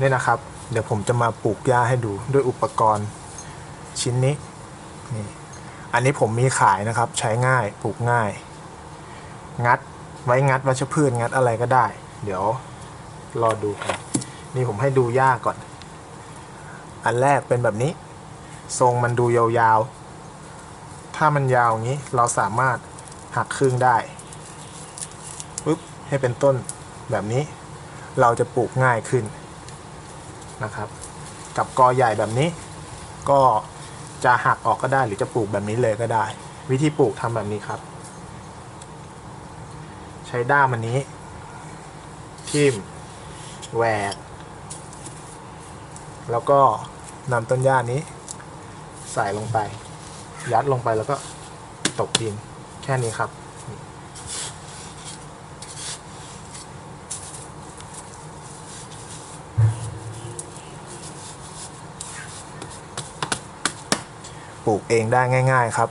นี่นะครับ เดี๋ยวผมจะมาปลูกหญ้าให้ดูด้วยอุปกรณ์ชิ้นนี้นี่อันนี้ผมมีขายนะครับ ใช้ง่ายปลูกง่าย งัดไว้งัดวัชพืชงัดอะไรก็ได้ เดี๋ยวรอดูกันนี่ผมให้ดูหญ้าก่อน อันแรกเป็นแบบนี้ ทรงมันดูยาวๆ ถ้ามันยาวอย่างนี้เราสามารถหักครึ่งได้ปุ๊บให้เป็นต้นแบบนี้ เราจะปลูกง่ายขึ้น นะครับ กับกอใหญ่แบบนี้ ก็จะหักออกก็ได้หรือจะปลูกแบบนี้เลยก็ได้ วิธีปลูกทำแบบนี้ครับ ใช้ด้ามอันนี้ ทิ่มแหวก แล้วก็นำต้นหญ้านี้ ใส่ลงไป ยัดลงไปแล้วก็ตกดินแค่นี้ครับ ปลูกเองได้ง่าย ๆ ครับ